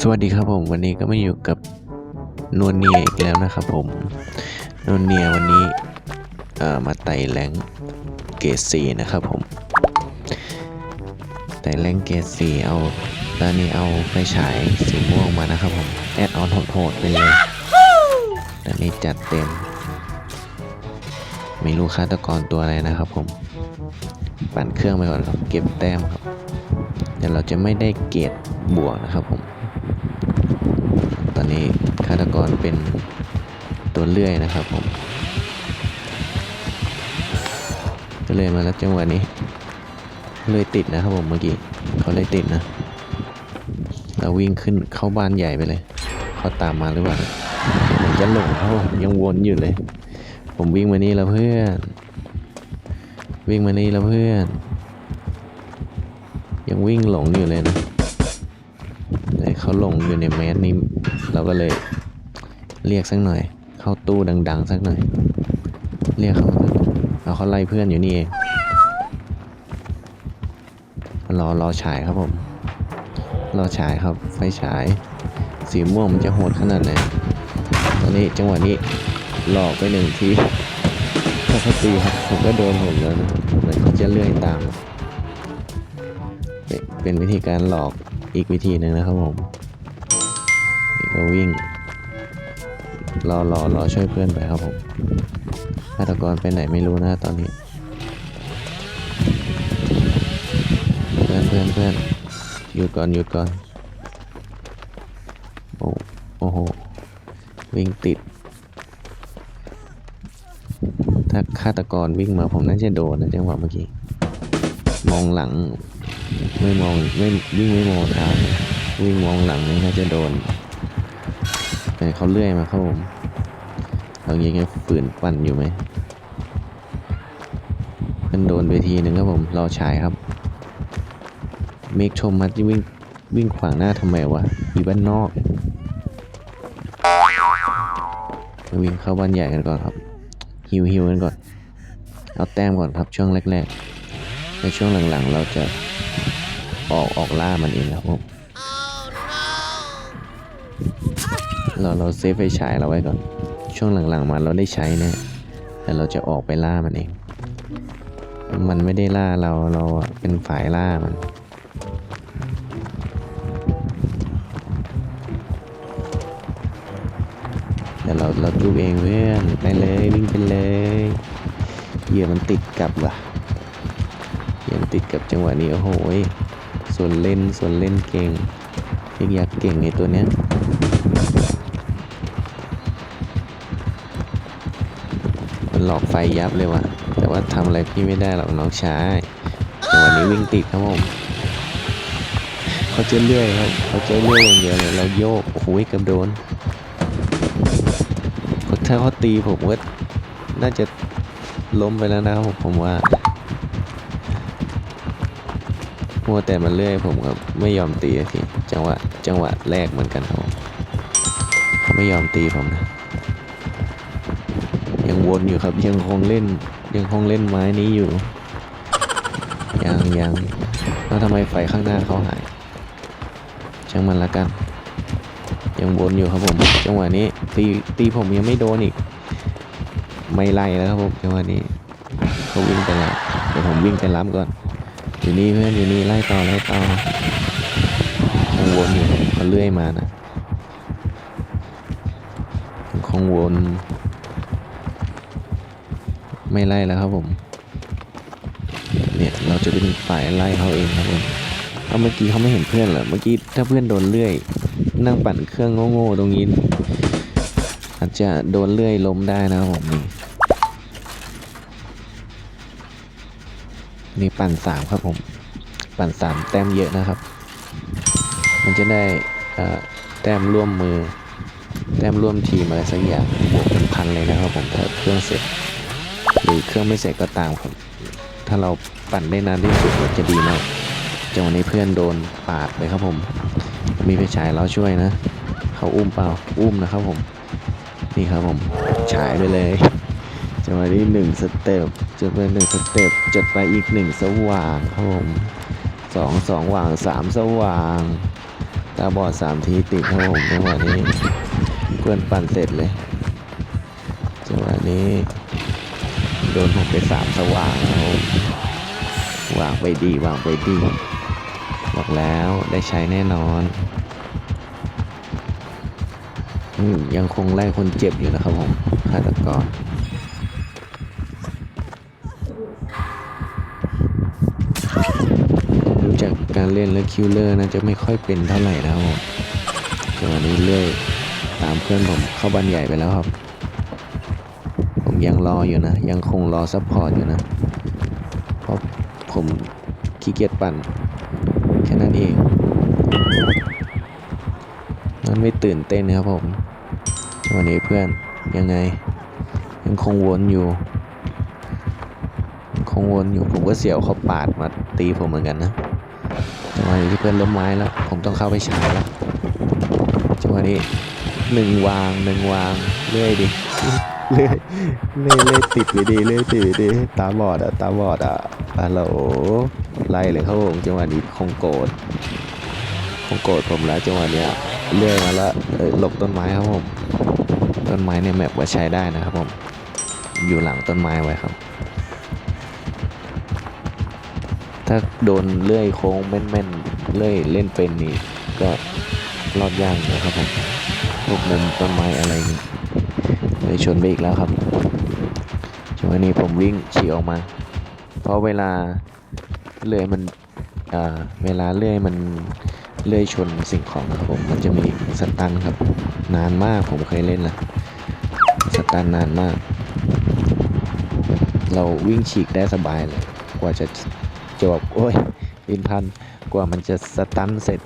สวัสดีครับผม วันนี้ก็มาอยู่กับนวลเนียอีกแล้วนะครับผมนวลเนียวันนี้มาไต่แรงเกรดสีนะครับผมไต่แรงเกรดสีเอาตอนนี้เอาไฟฉายสีม่วงมานะครับผมแอดออนโหดๆไปเลยตอนนี้จัดเต็มไม่รู้ฆาตกรตัวอะไรนะครับผม ปั่นเครื่องไปก่อนครับ เก็บแต้มครับ แต่เราจะไม่ได้เกรดบวกนะครับผม ตอนนี้ฆาตกรเป็นตัวเลื่อยนะครับผมตัวเลยมาแล้วจังหวะนี้ เลยติดนะครับผมเมื่อกี้เขาเลยติดนะ เราวิ่งขึ้นเข้าบ้านใหญ่ไปเลย เขาตามมาหรือเปล่าเหมือนจะหลงเขายังวนอยู่เลย ผมวิ่งมานี่แล้วเพื่อน วิ่งมานี่แล้วเพื่อน ยังวิ่งหลงอยู่เลยนะเขาหลงอยู่ในแมสนี้ เราก็เลยเรียกสักหน่อย เข้าตู้ดัง ๆ สักหน่อย เรียกเขาเอาเขาไล่เพื่อนอยู่นี่เองรอรอฉายครับผมรอฉายครับ ไฟฉาย สีม่วงมันจะโหดขนาดไหนตอนนี้จังหวะนี้หลอกไปหนึ่งทีถ้าเขาตีครับผมก็โดนผมแล้วนะเหมือนเขาจะเลื่อยตาม เป็นเป็นวิธีการหลอกอีกวิธีหนึ่งนะครับผมนี่ก็วิ่งรอรอรอช่วยเพื่อนไปครับผมฆาตกรไปไหนไม่รู้นะตอนนี้ เพื่อนเพื่อนเพื่อนหยุดก่อนหยุดก่อนโอ้โอ้โหวิ่งติด ถ้าฆาตกรวิ่งมาผมน่าจะโดนนะจังหวะเมื่อกี้ มองหลัง ไม่มองไม่วิ่งไม่มองทางวิ่งมองหลังนี่น่าจะโดนแต่เขาเลื่อยมาครับผมเอาอย่างเงี้ยฝืนปั่นอยู่ไหมเพิ่นโดนไปทีหนึ่งครับผมรอฉายครับ เมกชมมัดวิ่งวิ่งขวางหน้าทำไมวะอยู่บ้านนอกมาวิ่งเข้าบ้านใหญ่กันก่อนครับฮิวฮิวกันก่อน เอาแต้มก่อนครับช่วงแรกๆในช่วงหลังๆ เราจะ ออกออกล่ามันเองครับผมเราเราเซฟไฟฉายเราไว้ก่อน ช่วงหลังๆมาเราได้ใช้แนะแต่เราจะออกไปล่ามันเอง มันไม่ได้ล่าเราเราอะเป็นฝ่ายล่ามันเดี๋ยวเราเราจูบเองเพื่อนไปเลยวิ่งไปเลยเหยื่อมันติดกับว่ะ ยังติดกับจังหวะนี้โอ้โหส่วนเล่นส่วนเล่นเก่งเรียกอยากเก่งไอ้ตัวเนี้ยมันหลอกไฟยับเลยว่ะ แต่ว่าทำอะไรพี่ไม่ได้หรอกน้องชายจังหวะนี้วิ่งติดครับผมเขาจะเลื่อยครับเขาจะเลื่อยอย่างเดียวเลยเราโยกโอ้โหกือบโดนถ้าเขาตีผมก็น่าจะล้มไปแล้วนะครับผมว่า มัวแต่มันเลื่อยผมครับไม่ยอมตีทีจังหวะจังหวะแรกเหมือนกันครับผมเขาไม่ยอมตีผมนะ ยังวนอยู่ครับยังคงเล่น ยังคงเล่นไม้นี้อยู่ ยังยังแล้วทำไมไฟข้างหน้าเขาหายช่างมันละกัน ยังวนอยู่ครับผม จังหวะนี้ตีตีผมยังไม่โดนอีก ไม่ไล่แล้วครับผมจังหวะนี้เขาวิ่งไปแล้วเดี๋ยวผมวิ่งไปรับก่อน อยู่นี่เพื่อนอยู่นี่ไล่ต่อไล่ต่อคงวนอยู่เขาเลื่อยมานะคงวน ไม่ไล่แล้วครับผม เนี่ยเราจะเป็นฝ่ายไล่เขาเองครับผมเอาเมื่อกี้เขาไม่เห็นเพื่อนเหรอเมื่อกี้ถ้าเพื่อนโดนเลื่อย นั่งปั่นเครื่องโง่ๆตรงนี้อาจจะโดนเลื่อยล้มได้นะครับผมนี่ นี่ปั่นสามครับผม ปั่นสามแต้มเยอะนะครับ มันจะได้แต้มร่วมมือ แต้มร่วมทีมอะไรสักอย่างบวกเป็นพันเลยนะครับผมถ้าเครื่องเสร็จ หรือเครื่องไม่เสร็จก็ตามครับ ถ้าเราปั่นได้นานที่สุดมันจะดีมากจังหวะนี้เพื่อนโดนปาดไปครับผม มีไฟฉายเราช่วยนะ เขาอุ้มเปล่า อุ้มนะครับผม นี่ครับผม ฉายไปเลยจังหวะนี้หนึ่งสเต็ป จะเป็นหนึ่งสเต็ปจดไปอีกหนึ่งสว่างครับผมสองสองว่างสามสว่างตาบอดสามทีติดครับผมจังหวะนี้เพื่อนปั่นเสร็จเลยจังหวะนี้โดนผมไปสามสว่างแล้ววางไปดีวางไปดีบอกแล้วได้ใช้แน่นอนอยังคงไล่คนเจ็บอยู่นะครับผมฆาตกร การเล่นแล้วคิวเลอร์น่าจะไม่ค่อยเป็นเท่าไหร่นะครับผมจังหวะนี้เลื่อยตามเพื่อนผมเข้าบันใหญ่ไปแล้วครับ ผมยังรออยู่นะ ยังคงรอซัพพอร์ตอยู่นะ เพราะผมขี้เกียจปั่นแค่นั้นเอง มันไม่ตื่นเต้นนะครับผมวันนี้เพื่อนยังไง ยังคงวนอยู่คงวนอยู่ผมก็เสียวเขาปาดมาตีผมเหมือนกันนะ จังหวะนี้ที่เพื่อนล้มไม้แล้ว ผมต้องเข้าไปชาร์จแล้วจังหวะนี้หนึ่งวางหนึ่งวางเลื่อยดิเลื่อยเลื่อยเลื่อยติดไปดีเลื่อยติดไปดีตาบอดอะตาบอดอะฮัลโหลไล่เลยครับผมจังหวะนี้คงโกรธคงโกรธผมแล้วจังหวะเนี้ยเลื่อยมาแล้วหลบต้นไม้ครับผมต้นไม้ในแมปว่าใช้ได้นะครับผมอยู่หลังต้นไม้ไว้ครับ ถ้าโดนเลื่อยโค้งแม่นๆเลื่อยเล่นเป็นนี่ก็รอดยากนะครับผมพวกมุมต้นไม้อะไรนี่เลยชนไปอีกแล้วครับจังหวะนี้ผมวิ่งฉีกออกมา เพราะเวลาเลื่อยมันเวลาเลื่อยมันเลื่อยชนสิ่งของครับผมมันจะมีสตันครับ นานมากผมเคยเล่นละสตันนานมาก เราวิ่งฉีกได้สบายเลยกว่าจะ จบโอ้ยอินพันกว่ามันจะสตันเสร็จ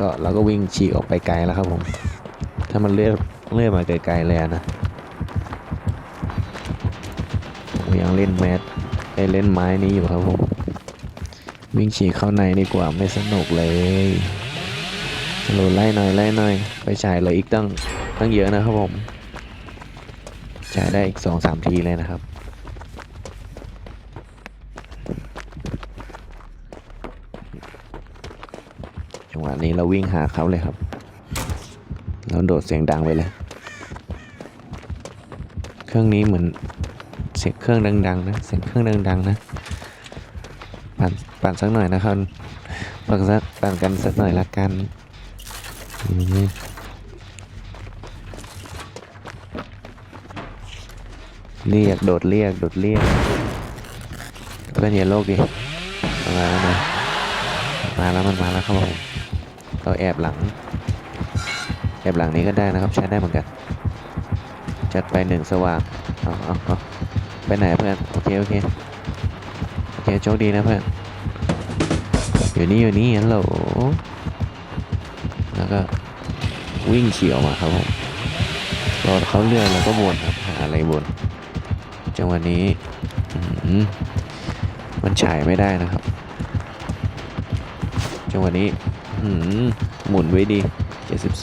ก็เราก็วิ่งฉีกออกไปไกลแล้วครับผม ถ้ามันเลื่อยเลื่อยมาไกลๆเลยนะผมยังเล่นแมสไอเล่นไม้นี้อยู่ครับผม วิ่งฉีกเข้าในดีกว่าไม่สนุกเลยสโลว์ไล่หน่อยไล่หน่อยไปฉายเลยอีกตั้งตั้งเยอะนะครับผมฉายได้อีกสองสามทีเลยนะครับ จั งหวะนี้เราวิ่งหาเขาเลยครับ เราโดดเสียงดังไปเลย เครื่องนี้เหมือนเสียงเครื่องดังๆนะ เสียงเครื่องดังๆนะ ปั่นปั่นสักหน่อยนะครับปั่นสักปั่นกันสักหน่อยละกันเรียกโดดเรียกโดดเรียกเพื่อนอย่าโลกดิมาแล้วนะมาแล้วมันมาแล้วครับผม เราแอบหลัง แอบหลังนี้ก็ได้นะครับใช้ได้เหมือนกัน จัดไปหนึ่งสว่างเอาเอาเอาไปไหนเพื่อน โอเค โอเค โอเค โชคดีนะเพื่อน อยู่นี่ อยู่นี่ฮัลโหลแล้วก็วิ่งเฉียวมาครับผมรอเขาเลื่อนแล้วก็วนครับหาอะไรวนจังหวะนี้มันฉายไม่ได้นะครับ จังหวะนี้ หือหมุนไว้ดี72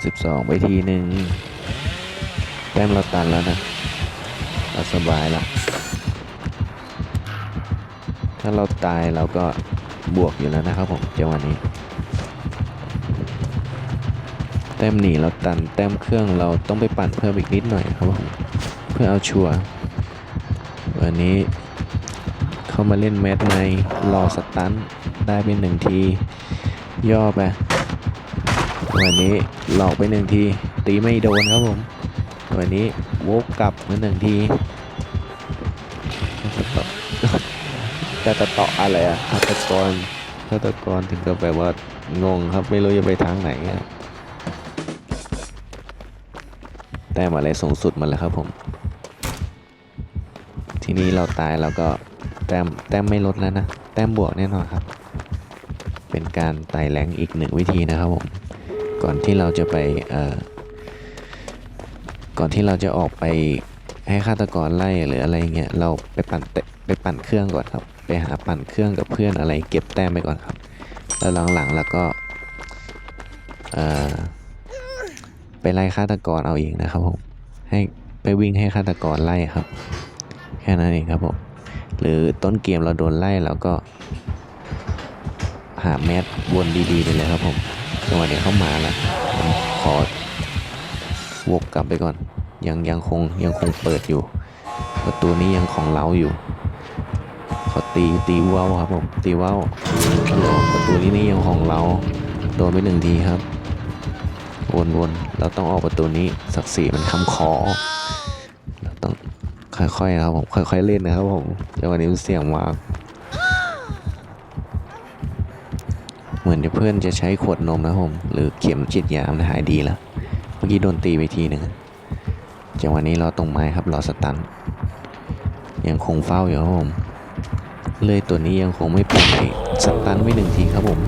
72ไปทีหนึ่งแต้มเราตันแล้วนะเราสบายละถ้าเราตายเราก็บวกอยู่แล้วนะครับผมจังหวะนี้ แต้มหนีเราตัน แต้มเครื่องเราต้องไปปั่นเพิ่มอีกนิดหน่อยครับผมเพื่อเอาชัวร์วันนี้เข้ามาเล่นแมตช์ในรอสตัน ได้เป็นหนึ่งที ย่อไปวันนี้หลอกไปหนึ่งที ตีไม่โดนครับผมวันนี้วกกลับมาหนึ่งทีฆาตกรอะไรอะฆาตกรฆาตกรถึงกับแบบว่างงครับไม่รู้จะไปทางไหนอะแต้มอะไรสูงสุดมาแล้วครับผม ทีนี้เราตายเราก็แต้มแต้มไม่ลดแล้วนะ แต้มบวกแน่นอนครับ เป็นการไต่แรงอีกหนึ่งวิธีนะครับผมก่อนที่เราจะไปเอ่อก่อนที่เราจะออกไปให้ฆาตกรไล่หรืออะไรเงี้ยเราไปปั่นเตะไปปั่นเครื่องก่อนครับ ไปหาปั่นเครื่องกับเพื่อนอะไร เก็บแต้มไปก่อนครับ แล้วหลังๆแล้วก็เอ่อไปไล่ฆาตกรเอาเองนะครับผมให้ไปวิ่งให้ฆาตกรไล่ครับ แค่นั้นเองครับผมหรือต้นเกมเราโดนไล่เราก็ หาแมสวนดีๆไปเลยครับผมจังหวะนี้เข้ามาแล้วผมขอวกกลับไปก่อน ยังยังคงยังคงเปิดอยู่ ประตูนี้ยังของเราอยู่ ขอตีตีว่าวครับผมตีว่าวประตูนี้นี่ยังของเราโดนไปหนึ่งทีครับวนๆเราต้องออกประตูนี้ศักดิ์ศรีมันคำขอเราต้องค่อยๆนะครับผมค่อยๆเล่นนะครับผมจังหวะนี้มันเสี่ยงมาก เห มือนเพื่อนจะใช้ขวดนมนะผมหรือเข็มฉีดยามันหายดีแล้วเมื่อกี้โดนตีไปทีหนึ่งจังหวะนี้ราตรงไม้ครับรอสตันยังคงเฝ้าอยู่ครับผมเลยตัวนี้ยังคงไม่ไปไหนสตันไปหนึ่งทีครับผม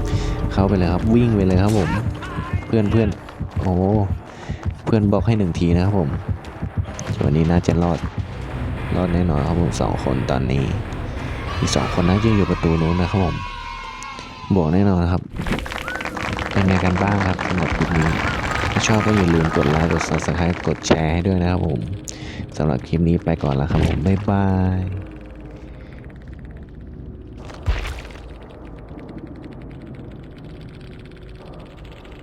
เข้าไปเลยครับวิ่งไปเลยครับผม เพื่อนเพื่อนโอ้เพื่อนบอกให้หนึ่งทีนะครับผมวันนี้น่าจะรอดรอดแน่นอนครับผมสองคนตอนนี้ อีกสองคนน่าจะอยู่ประตูนู้นนะครับผม บวกแน่นอนครับเป็นไงกันบ้างครับสำหรับคลิปนี้ถ้าชอบก็อย่าลืมกดไลค์กด subscribe กดแชร์ให้ด้วยนะครับผมสำหรับคลิปนี้ไปก่อนแล้วครับผมบ๊ายบาย